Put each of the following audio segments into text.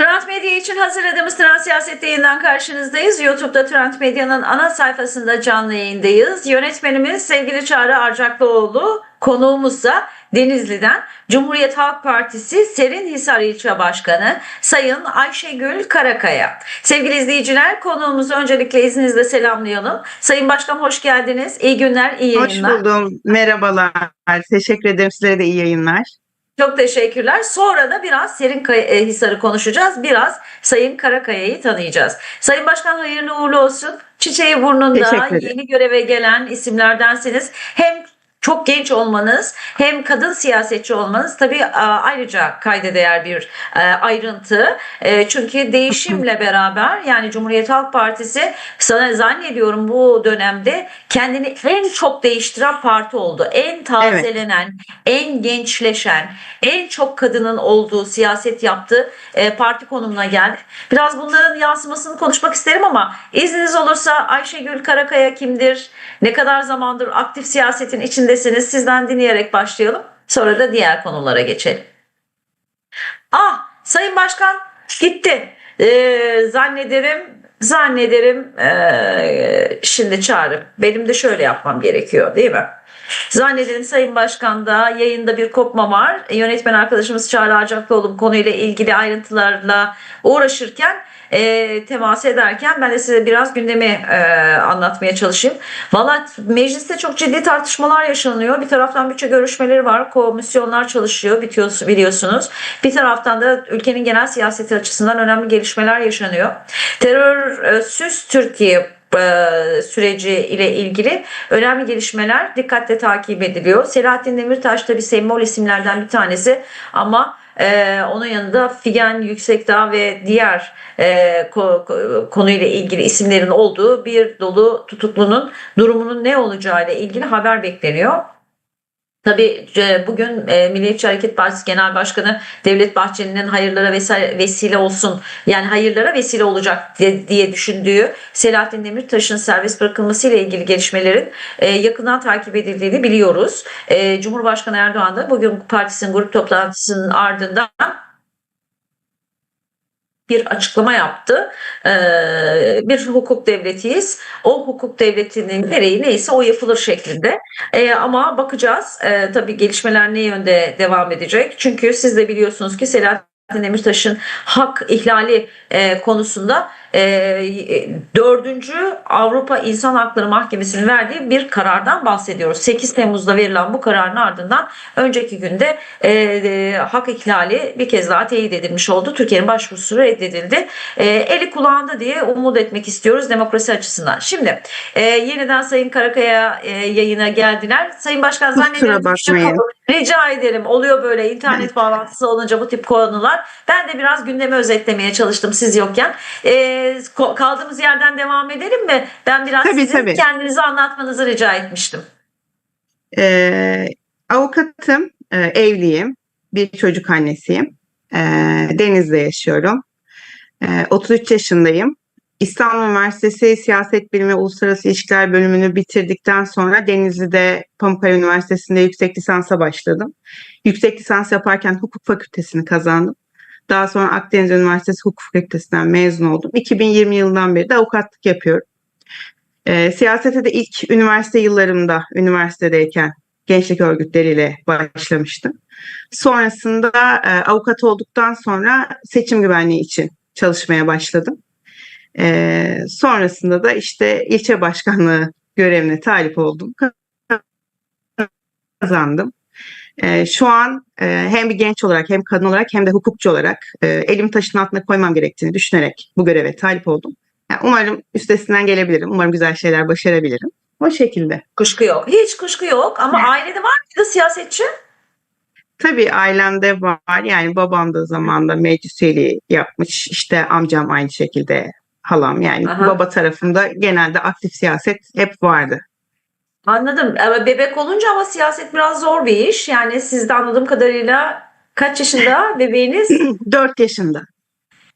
Trend Medya için hazırladığımız Trend Siyaset yayından karşınızdayız. YouTube'da Trend Medya'nın ana sayfasında canlı yayındayız. Yönetmenimiz sevgili Çağrı Arcaklıoğlu, konuğumuzsa Denizli'den Cumhuriyet Halk Partisi Serinhisar İlçe Başkanı Sayın Ayşegül Karakaya. Sevgili izleyiciler konuğumuzu öncelikle izninizle selamlayalım. Sayın Başkan hoş geldiniz. İyi günler, iyi Hoş yayınlar. buldum. Merhabalar. Teşekkür ederim. Sizlere de iyi yayınlar. Çok teşekkürler. Sonra da biraz Serin e, Hisar'ı konuşacağız. Biraz Sayın Karakaya'yı tanıyacağız. Sayın Başkan hayırlı uğurlu olsun. Çiçeği burnunda yeni göreve gelen isimlerdensiniz. Hem çok genç olmanız hem kadın siyasetçi olmanız tabii ayrıca kayda değer bir e, ayrıntı. E, Çünkü değişimle beraber yani Cumhuriyet Halk Partisi sana zannediyorum bu dönemde kendini en çok değiştiren parti oldu. En tazelenen, en gençleşen, en çok kadının olduğu siyaset yaptığı e, parti konumuna geldi. Biraz bunların yansımasını konuşmak isterim ama izniniz olursa Ayşegül Karakaya kimdir? Ne kadar zamandır aktif siyasetin içindesiniz? Sizden dinleyerek başlayalım. Sonra da diğer konulara geçelim. Ah Sayın Başkan gitti. Ee, zannederim zannederim ee, şimdi çağırıp benim de şöyle yapmam gerekiyor değil mi? Zannederim Sayın Başkan'da yayında bir kopma var. Yönetmen arkadaşımız Çağrı Arcaklıoğlu bu konuyla ilgili ayrıntılarla uğraşırken e, temas ederken ben de size biraz gündemi e, anlatmaya çalışayım. Valla mecliste çok ciddi tartışmalar yaşanıyor. Bir taraftan bütçe görüşmeleri var. Komisyonlar çalışıyor biliyorsunuz. Bir taraftan da ülkenin genel siyaseti açısından önemli gelişmeler yaşanıyor. Terörsüz Türkiye e, süreci ile ilgili önemli gelişmeler dikkatle takip ediliyor. Selahattin Demirtaş da bir sembol isimlerden bir tanesi ama e, onun yanında Figen Yüksekdağ ve diğer e, ko- ko- konuyla ilgili isimlerin olduğu bir dolu tutuklunun durumunun ne olacağı ile ilgili haber bekleniyor. Tabii e, bugün e, Milliyetçi Hareket Partisi Genel Başkanı Devlet Bahçeli'nin hayırlara vesile olsun yani hayırlara vesile olacak diye, düşündüğü Selahattin Demirtaş'ın serbest bırakılması ile ilgili gelişmelerin e, yakından takip edildiğini biliyoruz. Cumhurbaşkanı Erdoğan da bugün partisinin grup toplantısının ardından bir açıklama yaptı. Ee, bir hukuk devletiyiz. O hukuk devletinin gereği neyse o yapılır şeklinde. Ee, ama bakacağız. Ee, tabii gelişmeler ne yönde devam edecek? Çünkü siz de biliyorsunuz ki Selahattin Demirtaş'ın hak ihlali e, konusunda dördüncü Avrupa İnsan Hakları Mahkemesi'nin verdiği bir karardan bahsediyoruz. 8 Temmuz'da verilen bu kararın ardından önceki günde e, e, hak ihlali bir kez daha teyit edilmiş oldu. Türkiye'nin başvurusu reddedildi. E, eli kulağında diye umut etmek istiyoruz demokrasi açısından. Şimdi e, yeniden Sayın Karakaya e, yayına geldiler. Sayın Başkan zannediyorum. Rica ederim. Oluyor böyle internet bağlantısı olunca bu tip konular. Ben de biraz gündemi özetlemeye çalıştım siz yokken. Ee, ko- kaldığımız yerden devam edelim mi? Ben biraz Tabii, sizin tabii. kendinizi anlatmanızı rica etmiştim. Ee, avukatım, e, evliyim. Bir çocuk annesiyim. Ee, Deniz'de yaşıyorum. Ee, 33 yaşındayım. İstanbul Üniversitesi Siyaset Bilimi Uluslararası İlişkiler bölümünü bitirdikten sonra Denizli'de Pamukkale Üniversitesi'nde yüksek lisansa başladım. Yüksek lisans yaparken hukuk fakültesini kazandım. Daha sonra Akdeniz Üniversitesi Hukuk Fakültesinden mezun oldum. 2020 yılından beri de avukatlık yapıyorum. Ee, siyasete de ilk üniversite yıllarımda, üniversitedeyken gençlik örgütleriyle başlamıştım. Sonrasında e, avukat olduktan sonra seçim güvenliği için çalışmaya başladım. Ee, sonrasında da işte ilçe başkanlığı görevine talip oldum. Kazandım. Ee, şu an e, hem bir genç olarak hem kadın olarak hem de hukukçu olarak e, elimi taşın altına koymam gerektiğini düşünerek bu göreve talip oldum. Yani umarım üstesinden gelebilirim. Umarım güzel şeyler başarabilirim. O şekilde. Kuşku yok. Hiç kuşku yok ama ailede var mıydı siyasetçi? Tabii ailemde var. Yani babam da zamanında meclis üyeliği yapmış. İşte amcam aynı şekilde halam. Yani Aha. baba tarafında genelde aktif siyaset hep vardı. Anladım. Ama bebek olunca ama siyaset biraz zor bir iş. Yani siz de anladığım kadarıyla kaç yaşında bebeğiniz? 4 yaşında.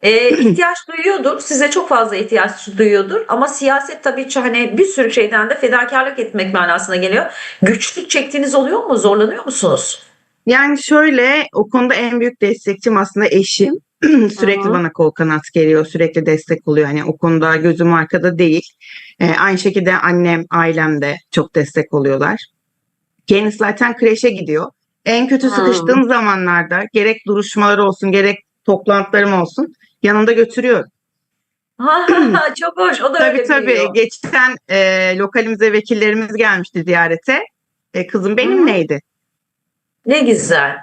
Ee, ihtiyaç duyuyordur. Size çok fazla ihtiyaç duyuyordur. Ama siyaset tabii ki hani bir sürü şeyden de fedakarlık etmek manasına geliyor. Güçlük çektiğiniz oluyor mu? Zorlanıyor musunuz? Yani şöyle o konuda en büyük destekçim aslında eşim. sürekli hı. bana kol kanat geliyor, sürekli destek oluyor. Hani o konuda gözüm arkada değil. Ee, aynı şekilde annem, ailem de çok destek oluyorlar. Kendisi zaten kreşe gidiyor. En kötü Hı. sıkıştığım zamanlarda gerek duruşmalar olsun, gerek toplantılarım olsun yanımda götürüyorum. Çok hoş. O da Tabii öyle tabii. büyüyor. Geçen e, lokalimize vekillerimiz gelmişti ziyarete. E, kızım benim neydi? Ne güzel.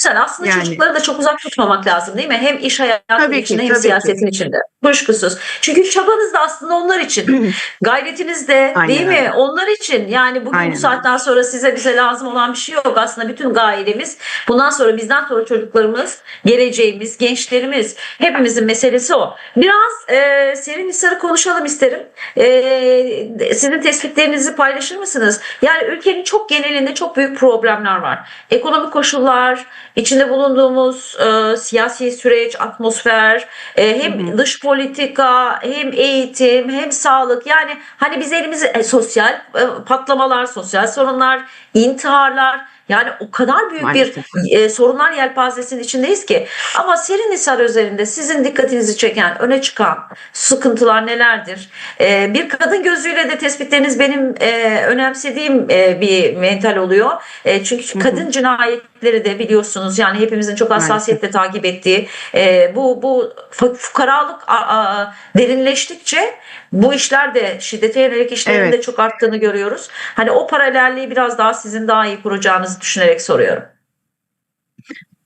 Sen aslında Yani. çocukları da çok uzak tutmamak lazım değil mi? Hem iş hayatının Tabii ki, içinde hem tabii ki. siyasetin içinde. Kuşkusuz. Çünkü çabanız da aslında onlar için. Gayretiniz de Aynen değil mi? Onlar için. Yani bugün Aynen bu saatten sonra size bize lazım olan bir şey yok. Aslında bütün gailemiz bundan sonra bizden sonra çocuklarımız, geleceğimiz, gençlerimiz hepimizin meselesi o. Biraz e, Serin Hisar'ı konuşalım isterim. E, sizin tespitlerinizi paylaşır mısınız? Yani ülkenin çok genelinde çok büyük problemler var. Ekonomik koşullar, içinde bulunduğumuz e, siyasi süreç, atmosfer, e, hem dış politika, hem eğitim, hem sağlık. Yani hani biz elimizi e, sosyal e, patlamalar, sosyal sorunlar, intiharlar yani o kadar büyük Maalesef. bir e, sorunlar yelpazesinin içindeyiz ki. Ama Serinhisar özelinde sizin dikkatinizi çeken, öne çıkan sıkıntılar nelerdir? E, bir kadın gözüyle de tespitleriniz benim e, önemsediğim e, bir mental oluyor. E, çünkü Hı hı. kadın cinayetleri de biliyorsunuz yani hepimizin çok hassasiyetle takip ettiği e, bu bu fu- fukaralık a, a, derinleştikçe bu işler de şiddete yönelik işlerin Evet. de çok arttığını görüyoruz. Hani o paralelliği biraz daha sizin daha iyi kuracağınızı düşünerek soruyorum.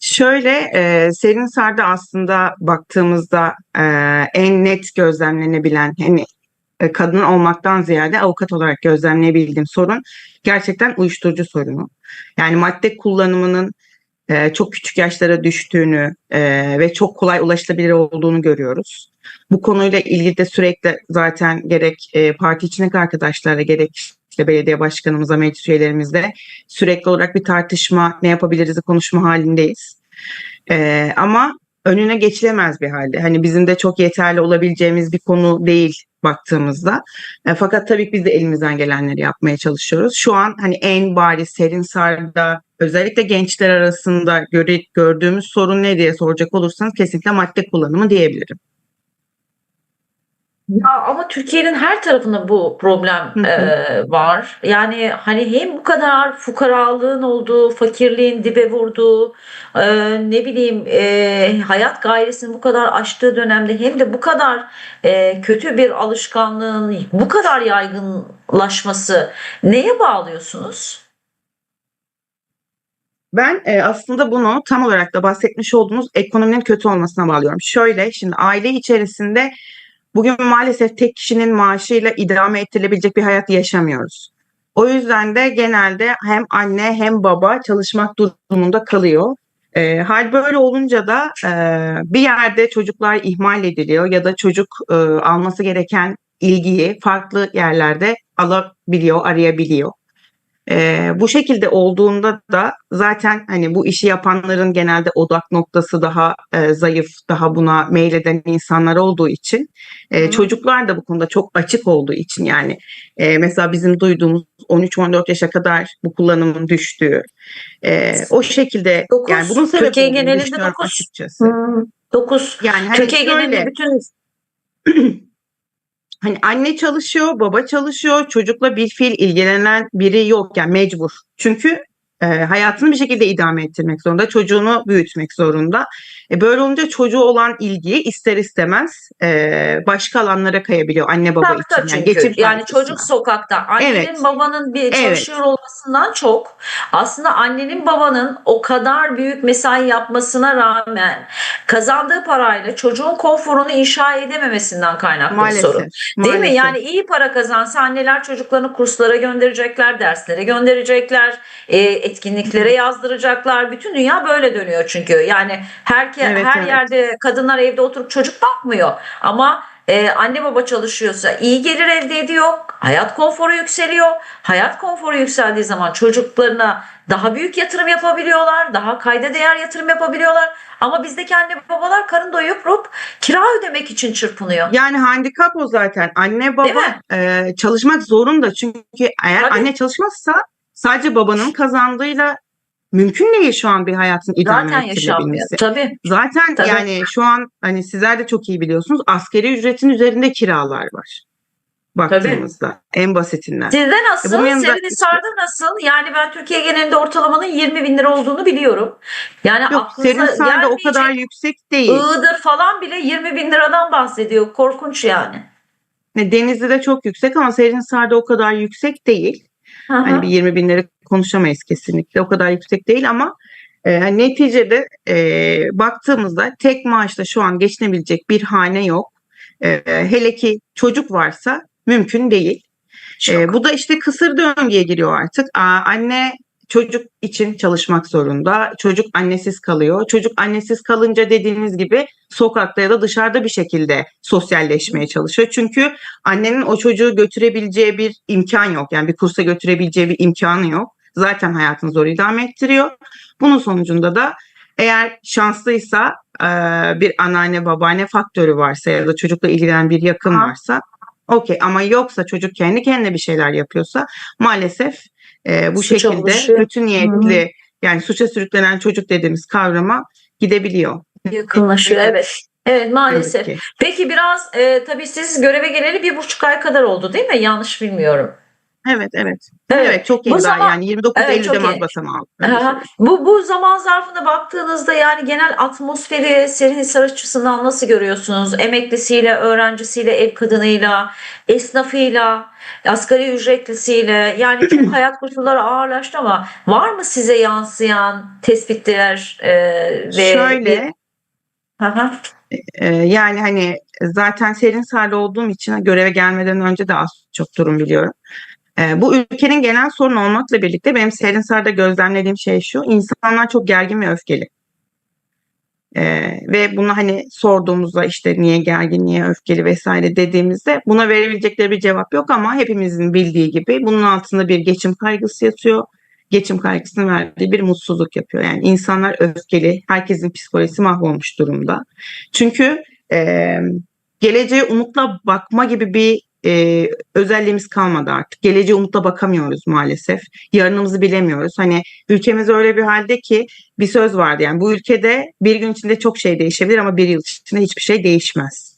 Şöyle e, Serinhisar'da aslında baktığımızda e, en net gözlemlenebilen hani e, kadın olmaktan ziyade avukat olarak gözlemleyebildiğim sorun gerçekten uyuşturucu sorunu. Yani madde kullanımının e, çok küçük yaşlara düştüğünü e, ve çok kolay ulaşılabilir olduğunu görüyoruz. Bu konuyla ilgili de sürekli zaten gerek e, parti içindeki arkadaşlarla gerek işte belediye başkanımıza, meclis üyelerimizle sürekli olarak bir tartışma, ne yapabiliriz konuşma halindeyiz. E, ama önüne geçilemez bir halde. Hani bizim de çok yeterli olabileceğimiz bir konu değil baktığımızda. E, fakat tabii ki biz de elimizden gelenleri yapmaya çalışıyoruz. Şu an hani en bariz Serinsar'da özellikle gençler arasında göre, gördüğümüz sorun ne diye soracak olursanız kesinlikle madde kullanımı diyebilirim. Ya ama Türkiye'nin her tarafında bu problem Hı hı. e, var. Yani hani hem bu kadar fukaralığın olduğu, fakirliğin dibe vurduğu, e, ne bileyim e, hayat gayresini bu kadar aştığı dönemde hem de bu kadar e, kötü bir alışkanlığın bu kadar yaygınlaşması neye bağlıyorsunuz? Ben e, aslında bunu tam olarak da bahsetmiş olduğumuz ekonominin kötü olmasına bağlıyorum. Şöyle şimdi aile içerisinde bugün maalesef tek kişinin maaşıyla idame ettirilebilecek bir hayat yaşamıyoruz. O yüzden de genelde hem anne hem baba çalışmak durumunda kalıyor. E, hal böyle olunca da e, bir yerde çocuklar ihmal ediliyor ya da çocuk e, alması gereken ilgiyi farklı yerlerde alabiliyor, arayabiliyor. Ee, bu şekilde olduğunda da zaten hani bu işi yapanların genelde odak noktası daha e, zayıf, daha buna meyleden insanlar olduğu için e, çocuklar da bu konuda çok açık olduğu için yani e, mesela bizim duyduğumuz 13-14 yaşa kadar bu kullanımın düştüğü e, o şekilde Dokuz, yani bunun sebebi Türkiye genelinde düşünüyorum dokuz. açıkçası. Hmm, 9. Yani hani Türkiye genelinde bütün Hani anne çalışıyor, baba çalışıyor, çocukla bir fiil ilgilenen biri yok yani mecbur. Çünkü e, hayatını bir şekilde idame ettirmek zorunda, çocuğunu büyütmek zorunda. E, böyle olunca çocuğu olan ilgiyi ister istemez e, başka alanlara kayabiliyor anne baba Sokakta için. Yani, geçim Yani çocuk sokakta. Annenin Evet. babanın bir Evet. çalışıyor olmasından çok aslında annenin babanın o kadar büyük mesai yapmasına rağmen kazandığı parayla çocuğun konforunu inşa edememesinden kaynaklı Maalesef. sorun. Değil mi? maalesef. Yani iyi para kazansa anneler çocuklarını kurslara gönderecekler, derslere gönderecekler, e, etkinliklere yazdıracaklar. Bütün dünya böyle dönüyor çünkü. Yani her Evet, her evet. yerde kadınlar evde oturup çocuk bakmıyor. Ama e, anne baba çalışıyorsa iyi gelir elde ediyor. Hayat konforu yükseliyor. Hayat konforu yükseldiği zaman çocuklarına daha büyük yatırım yapabiliyorlar. Daha kayda değer yatırım yapabiliyorlar. Ama bizdeki anne babalar karın doyup rup kira ödemek için çırpınıyor. Yani handikap o zaten. Anne baba e, çalışmak zorunda çünkü eğer Tabii. anne çalışmazsa sadece babanın kazandığıyla mümkün değil şu an bir hayatın idame Zaten yaşanmıyor. Tabii. Zaten Tabii. yani şu an hani sizler de çok iyi biliyorsunuz askeri ücretin üzerinde kiralar var. Baktığımızda en basitinden. Sizde nasıl? E, yanında- Serinhisar'da nasıl? Yani ben Türkiye genelinde ortalamanın 20 bin lira olduğunu biliyorum. Yani Yok aklınıza Serinhisar'da o kadar yüksek değil. Iğdır falan bile 20 bin liradan bahsediyor. Korkunç yani. Ne, Denizli'de çok yüksek ama Serinhisar'da o kadar yüksek değil. Hı hı. Hani bir 20 binleri konuşamayız kesinlikle. O kadar yüksek değil ama e, hani neticede e, baktığımızda tek maaşla şu an geçinebilecek bir hane yok. E, hele ki çocuk varsa mümkün değil. Çok. E, bu da işte kısır döngüye giriyor artık. Aa, anne çocuk için çalışmak zorunda. Çocuk annesiz kalıyor. Çocuk annesiz kalınca dediğiniz gibi sokakta ya da dışarıda bir şekilde sosyalleşmeye çalışıyor. Çünkü annenin o çocuğu götürebileceği bir imkan yok. Yani bir kursa götürebileceği bir imkanı yok. Zaten hayatını zor idame ettiriyor. Bunun sonucunda da eğer şanslıysa bir anneanne babaanne faktörü varsa ya da çocukla ilgilenen bir yakın varsa okey ama yoksa çocuk kendi kendine bir şeyler yapıyorsa maalesef e, bu Suça şekilde ulaşıyor. kötü niyetli yani suça sürüklenen çocuk dediğimiz kavrama gidebiliyor. Yakınlaşıyor evet. Evet maalesef. Peki biraz e, tabii siz göreve geleli bir buçuk ay kadar oldu değil mi? Yanlış bilmiyorum. Evet evet. Evet. Evet, çok Bu yeni daha zaman- yani 29 Evet, Eylül'de Aha. söyleyeyim. Bu bu zaman zarfına baktığınızda yani genel atmosferi Serinhisar açısından nasıl görüyorsunuz? Emeklisiyle, öğrencisiyle, ev kadınıyla, esnafıyla, asgari ücretlisiyle yani çok hayat koşulları ağırlaştı ama var mı size yansıyan tespitler e, ve Şöyle Aha. e, yani hani zaten Serinhisar'da olduğum için göreve gelmeden önce de az çok durum biliyorum. E, bu ülkenin genel sorunu olmakla birlikte benim Serinhisar'da gözlemlediğim şey şu. insanlar çok gergin ve öfkeli. E, ve bunu hani sorduğumuzda işte niye gergin, niye öfkeli vesaire dediğimizde buna verebilecekleri bir cevap yok ama hepimizin bildiği gibi bunun altında bir geçim kaygısı yatıyor. Geçim kaygısının verdiği bir mutsuzluk yapıyor. Yani insanlar öfkeli, herkesin psikolojisi mahvolmuş durumda. Çünkü e, geleceğe umutla bakma gibi bir e, özelliğimiz kalmadı artık. Geleceğe umutla bakamıyoruz maalesef. Yarınımızı bilemiyoruz. Hani ülkemiz öyle bir halde ki bir söz vardı yani bu ülkede bir gün içinde çok şey değişebilir ama bir yıl içinde hiçbir şey değişmez.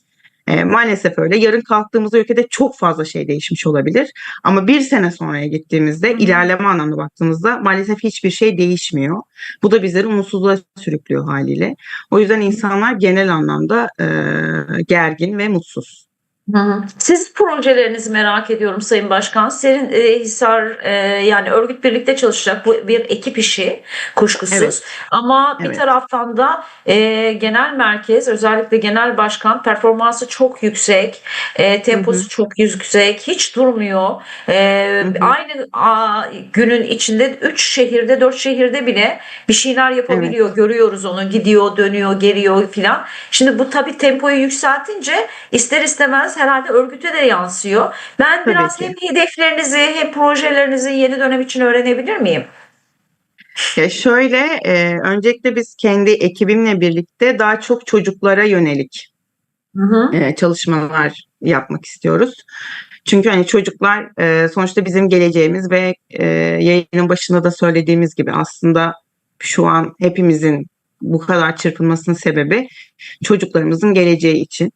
E, maalesef öyle. Yarın kalktığımızda ülkede çok fazla şey değişmiş olabilir. Ama bir sene sonraya gittiğimizde Hı ilerleme anlamda baktığımızda maalesef hiçbir şey değişmiyor. Bu da bizleri umutsuzluğa sürüklüyor haliyle. O yüzden insanlar genel anlamda e, gergin ve mutsuz. Siz projelerinizi merak ediyorum Sayın Başkan. Serin e, Hisar e, yani örgüt birlikte çalışacak bu bir ekip işi kuşkusuz. Evet. Ama bir Evet. taraftan da e, genel merkez özellikle genel başkan performansı çok yüksek, e, temposu Hı hı. çok yüksek, hiç durmuyor. E, aynı a, günün içinde 3 şehirde 4 şehirde bile bir şeyler yapabiliyor. Görüyoruz onu gidiyor, dönüyor, geliyor filan. Şimdi bu tabii tempoyu yükseltince ister istemez herhalde örgüte de yansıyor. Ben Tabii biraz ki. hem hedeflerinizi hem projelerinizi yeni dönem için öğrenebilir miyim? Ya şöyle, e, öncelikle biz kendi ekibimle birlikte daha çok çocuklara yönelik Hı hı. e, çalışmalar yapmak istiyoruz. Çünkü hani çocuklar e, sonuçta bizim geleceğimiz ve e, yayının başında da söylediğimiz gibi aslında şu an hepimizin bu kadar çırpınmasının sebebi çocuklarımızın geleceği için.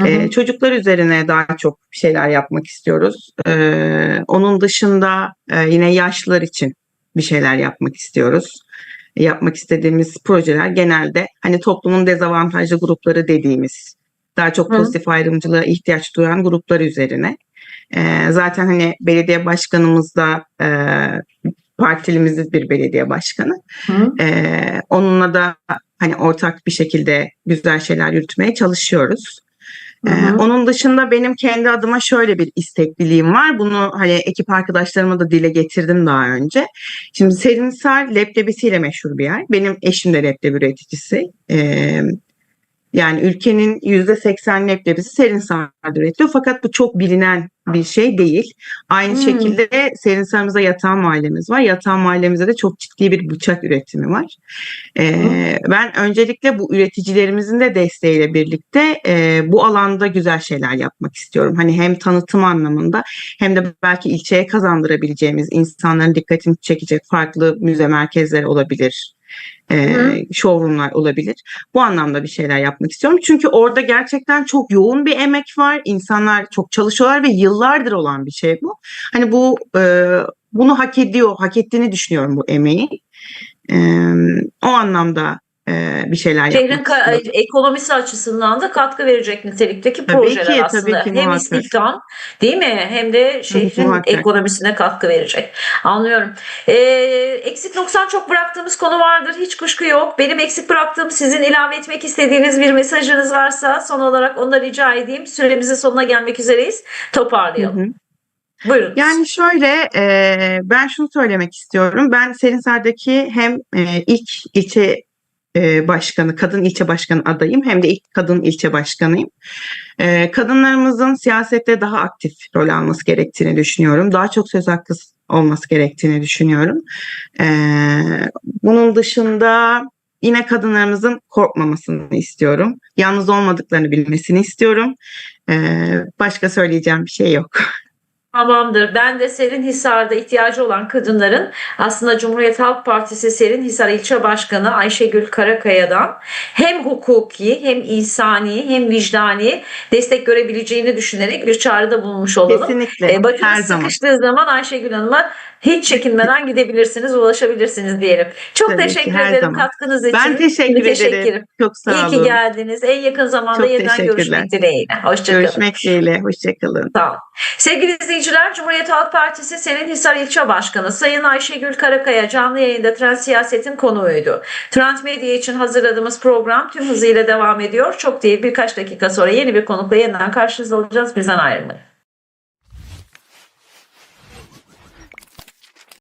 Hı hı. Çocuklar üzerine daha çok şeyler yapmak istiyoruz. Onun dışında e, yine yaşlılar için bir şeyler yapmak istiyoruz. Yapmak istediğimiz projeler genelde hani toplumun dezavantajlı grupları dediğimiz daha çok Hı. pozitif ayrımcılığa ihtiyaç duyan gruplar üzerine. Zaten hani belediye başkanımız da e, partilimizin bir belediye başkanı. Hı. Onunla da hani ortak bir şekilde güzel şeyler yürütmeye çalışıyoruz. Ee, onun dışında benim kendi adıma şöyle bir istekliliğim var. Bunu hani ekip arkadaşlarıma da dile getirdim daha önce. Şimdi Serinsar leblebisiyle meşhur bir yer. Benim eşim de leblebi üreticisi. Ee, yani ülkenin %80 leblebisi Serinsar'da üretiliyor. Fakat bu çok bilinen bir şey değil. Aynı Hmm. şekilde Serinhisar'ımızda yatağan mahallemiz var. Yatağan mahallemizde de çok ciddi bir bıçak üretimi var. Ee, ben öncelikle bu üreticilerimizin de desteğiyle birlikte e, bu alanda güzel şeyler yapmak istiyorum. Hani hem tanıtım anlamında hem de belki ilçeye kazandırabileceğimiz insanların dikkatini çekecek farklı müze merkezleri olabilir. E, showroomlar olabilir. Bu anlamda bir şeyler yapmak istiyorum. Çünkü orada gerçekten çok yoğun bir emek var. İnsanlar çok çalışıyorlar ve yıllardır olan bir şey bu. Hani bu e, bunu hak ediyor, hak ettiğini düşünüyorum bu emeği. E, o anlamda e, bir şeyler Şehrin yapmak istiyorum. ekonomisi açısından da katkı verecek nitelikteki Tabii projeler ki, aslında. tabii ki, hem muhakkak. istihdam değil mi? Hem de şehrin muhakkak. ekonomisine katkı verecek. Anlıyorum. Ee, eksik noksan çok bıraktığımız konu vardır. Hiç kuşku yok. Benim eksik bıraktığım sizin ilave etmek istediğiniz bir mesajınız varsa son olarak onu rica edeyim. Süremizin sonuna gelmek üzereyiz. Hı Toparlayalım. hı. Buyurun. Yani şöyle e, ben şunu söylemek istiyorum. Ben Serinhisar'daki hem e, ilk ilçe e, başkanı, kadın ilçe başkanı adayım hem de ilk kadın ilçe başkanıyım. E, kadınlarımızın siyasette daha aktif rol alması gerektiğini düşünüyorum. Daha çok söz hakkı olması gerektiğini düşünüyorum. E, bunun dışında yine kadınlarımızın korkmamasını istiyorum. Yalnız olmadıklarını bilmesini istiyorum. Başka söyleyeceğim bir şey yok. Tamamdır. Ben de Serinhisar'da ihtiyacı olan kadınların aslında Cumhuriyet Halk Partisi Serinhisar İlçe Başkanı Ayşegül Karakaya'dan hem hukuki hem insani hem vicdani destek görebileceğini düşünerek bir çağrıda bulunmuş olalım. Kesinlikle. E, başınız her zaman. sıkıştığı zaman Ayşegül Hanım'a hiç çekinmeden gidebilirsiniz, ulaşabilirsiniz diyelim. Çok Tabii teşekkür ederim zaman. katkınız için. Ben teşekkür Teşekkür ederim. Çok sağ İyi olun. ki geldiniz. En yakın zamanda Çok yeniden görüşmek dileğiyle. Hoşçakalın. Görüşmek dileğiyle. Hoşçakalın. Sağ olun. Sevgili izleyiciler, Cumhuriyet Halk Partisi Serinhisar İlçe Başkanı Sayın Ayşegül Karakaya canlı yayında Trend Siyaset'in konuğuydu. Trend Medya için hazırladığımız program tüm hızıyla devam ediyor. Çok değil birkaç dakika sonra yeni bir konukla yeniden karşınızda olacağız. Bizden ayrılmayın.